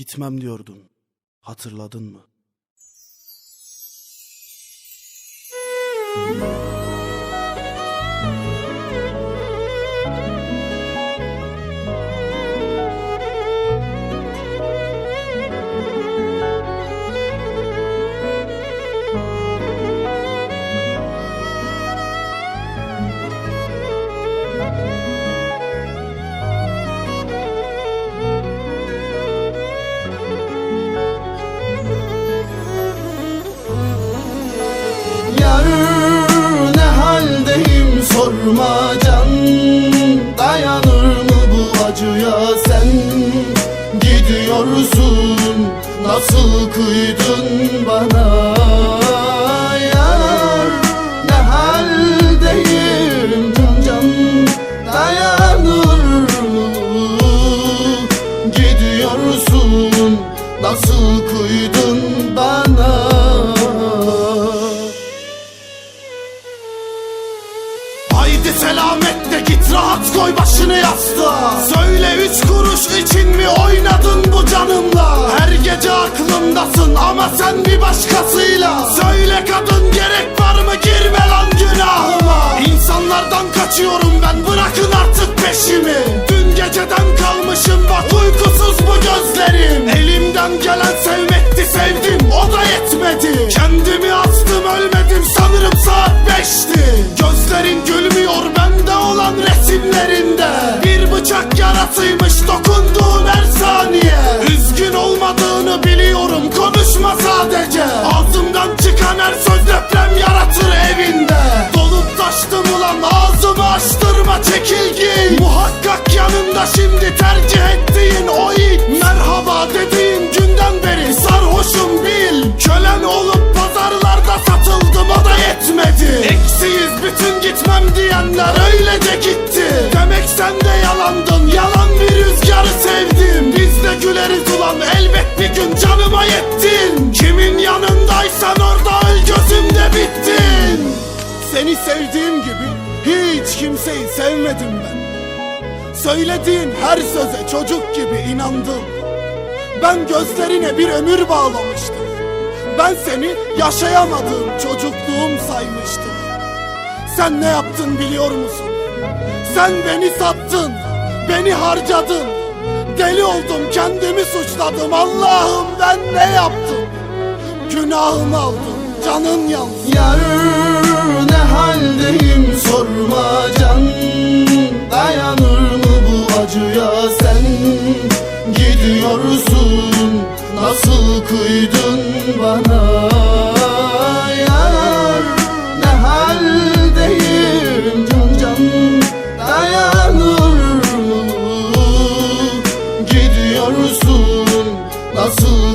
Gitmem diyordun. Hatırladın mı? Yar kıydın bana Yar ne haldeyim can can Dayanır mı? Gidiyorsun nasıl kıydın bana? Haydi selametle git rahat koy başını yastığa. Söyle üç kuruş için mi oynadın aklımdasın ama sen bir başkasıyla. Söyle kadın gerek var mı? Girme lan günahıma. İnsanlardan kaçıyorum ben bırakın artık peşimi. Dün geceden kalmışım bak uykusuz bu gözlerim. Elimden gelen sevmekti sevdim o da yetmedi. Kendimi astım ölmedim sanırım saat beşti. Gözlerin gülmüyor bende olan resimlerinde sadece. Ağzımdan çıkan her söz deprem yaratır evinde. Dolup taştım ulan ağzımı açtırma çekilgi. Muhakkak yanında şimdi tercih ettiğin o it. Merhaba dediğin günden beri sarhoşum bil. Kölen olup pazarlarda satıldım o da yetmedi. Eksiyiz bütün gitmem diyenler öylece gitti. Demek sen de yalandın yalan bir rüzgarı sevdim. Biz de güleriz ulan elbet bir gün canıma Seni sevdiğim gibi hiç kimseyi sevmedim ben. Söylediğin her söze çocuk gibi inandım. Ben gözlerine bir ömür bağlamıştım. Ben seni yaşayamadığım çocukluğum saymıştım. Sen ne yaptın biliyor musun? Sen beni sattın, beni harcadın. Deli oldum kendimi suçladım. Allah'ım ben ne yaptım? Günahımı aldım, canın yansın Yar ne haldeyim sorma can. Dayanır mı bu acıya sen? Gidiyorsun Nasıl kıydın bana? Yar ne haldeyim can can. Dayanır mı gidiyorsun Nasıl